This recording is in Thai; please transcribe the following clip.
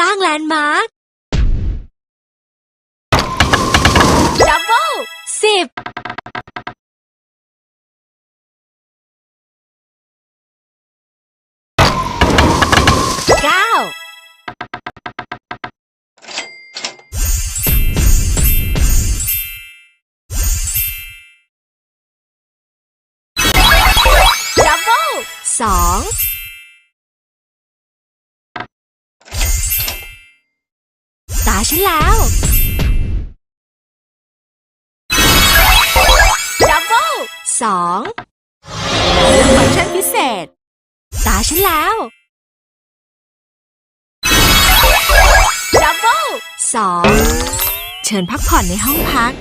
ร้างแลนด์มาร์คดับเบิลสิบเก้าดับเบิลสองตา ฉันแล้ว ดับเบิลสองฟังก์ชันพิเศษ ตาฉันแล้ว ดับเบิลสองเชิญพักผ่อนในห้องพัก